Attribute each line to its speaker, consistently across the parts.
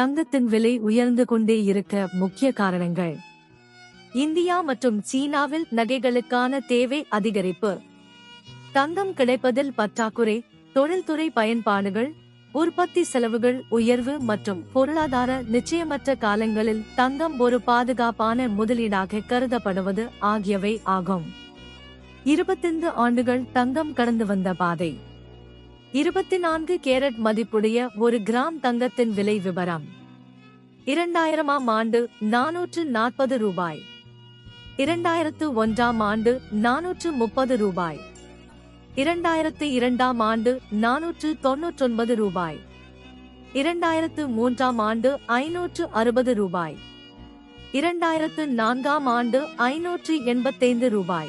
Speaker 1: தங்கத்தின் விலை உயர்ந்து கொண்டே இருக்க முக்கிய காரணங்கள். இந்தியா மற்றும் சீனாவில் நகைகளுக்கான தேவை அதிகரிப்பு. தங்கம் கிடைப்பதில் பற்றாக்குறை தொழில்துறை பயன்பாடுகள் உற்பத்தி செலவுகள் உயர்வு மற்றும் பொருளாதார நிச்சயமற்ற காலங்களில் தங்கம் ஒரு பாதுகாப்பான முதலீடாக கருதப்படுவது ஆகியவை ஆகும். இருபத்தைந்து ஆண்டுகள் தங்கம் கடந்து வந்த பாதை. இருபத்தி நான்கு கேரட் மதிப்புடைய ஒரு கிராம் தங்கத்தின் விலை விவரம் இரண்டாயிரமாம் ஆண்டு நானூற்று நாற்பது ரூபாய். இரண்டாயிரத்து ஒன்றாம் ஆண்டு நானூற்று முப்பது ரூபாய். இரண்டாயிரத்து இரண்டாம் ஆண்டு நானூற்று தொன்னூற்றொன்பது ரூபாய். இரண்டாயிரத்து மூன்றாம் ஆண்டு ஐநூற்று அறுபது ரூபாய். இரண்டாயிரத்து நான்காம் ஆண்டு ஐநூற்று எண்பத்தைந்து ரூபாய்.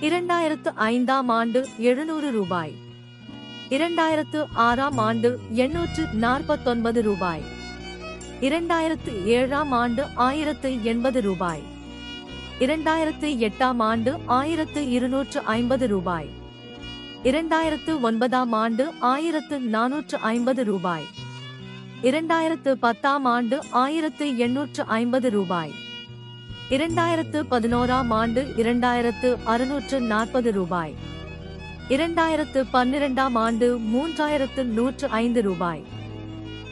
Speaker 1: இரண்டாயிரத்து ஐந்தாம் ஆண்டு எழுநூறு ரூபாய். இரண்டாயிரத்து ஆறாம் ஆண்டு எண்ணூற்று நாற்பத்தொன்பது ரூபாய். இரண்டாயிரத்து ஏழாம் ஆண்டு ஆயிரத்து எண்பது ரூபாய். இரண்டாயிரத்து எட்டாம் ஆண்டு ஆயிரத்து இருநூற்று ஐம்பது ரூபாய். இரண்டாயிரத்து ஒன்பதாம் ஆண்டு ஆயிரத்து நானூற்று ஐம்பது ரூபாய். இரண்டாயிரத்து பத்தாம் ஆண்டு ஆயிரத்து எண்ணூற்று ஐம்பது ரூபாய். இரண்டாயிரத்து பதினோராம் ஆண்டு இரண்டாயிரத்து அறுநூற்று நாற்பது ரூபாய். இரண்டாயிரத்து பன்னிரெண்டாம் ஆண்டு மூன்றாயிரத்து நூற்று ஐந்து ரூபாய்.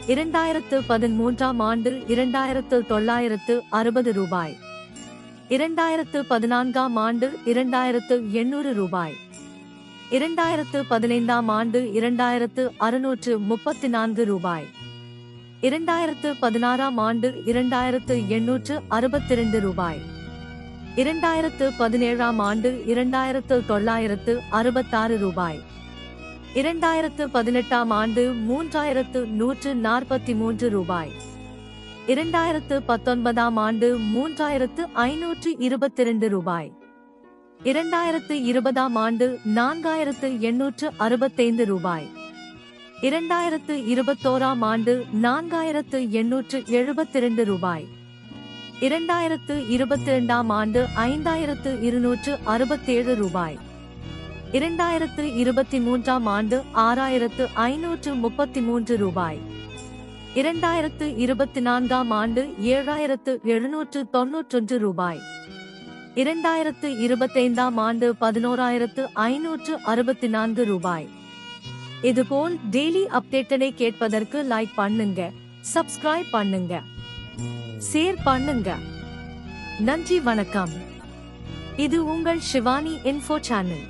Speaker 1: இரண்டாயிரத்து பதிமூன்றாம் ஆண்டு இரண்டாயிரத்து தொள்ளாயிரத்து அறுபது ரூபாய். இரண்டாயிரத்து பதினான்காம் ஆண்டு இரண்டாயிரத்து எண்ணூறு ரூபாய். இரண்டாயிரத்து பதினைந்தாம் ஆண்டு இரண்டாயிரத்து அறுநூற்று முப்பத்தி நான்கு ரூபாய். இரண்டாயிரத்து பதினாறாம் ஆண்டு இரண்டாயிரத்து எண்ணூற்று அறுபத்திரண்டு ரூபாய். இரண்டாயிரத்து பதினேழாம் ஆண்டு இரண்டாயிரத்து தொள்ளாயிரத்து அறுபத்தாறு ரூபாய். இரண்டாயிரத்து பதினெட்டாம் ஆண்டு மூன்றாயிரத்து நூற்று நாற்பத்தி மூன்று ரூபாய். இரண்டாயிரத்து பத்தொன்பதாம் ஆண்டு மூன்றாயிரத்து ஐநூற்று இருபத்திரண்டு ரூபாய். இரண்டாயிரத்து இருபதாம் ஆண்டு நான்காயிரத்து எண்ணூற்று அறுபத்தைந்து ரூபாய். இரண்டாயிரத்து இருபத்தோராம் ஆண்டு நான்காயிரத்து எண்ணூற்று எழுபத்திரண்டு ரூபாய். இரண்டாயிரத்து இருபத்தி இரண்டாம் ஆண்டு ஐந்தாயிரத்து இருநூற்று அறுபத்தேழு ரூபாய். இரண்டாயிரத்து இருபத்தி மூன்றாம் ஆண்டு ஆறாயிரத்து ஐநூற்று முப்பத்தி மூன்று ரூபாய். இரண்டாயிரத்து இருபத்தி நான்காம் ஆண்டு ஏழாயிரத்து எழுநூற்று தொன்னூற்றொன்று ரூபாய். இரண்டாயிரத்து இருபத்தைந்தாம் ஆண்டு பதினோராயிரத்து ஐநூற்று அறுபத்தி நான்கு ரூபாய். இதுபோல் டெய்லி அப்டேட்டனை கேட்பதற்கு லைக் பண்ணுங்க சப்ஸ்கிரைப் பண்ணுங்க. ஷேர் பண்ணுங்க. நன்றி வணக்கம். இது உங்கள் ஷிவானி இன்ஃபோ சேனல்.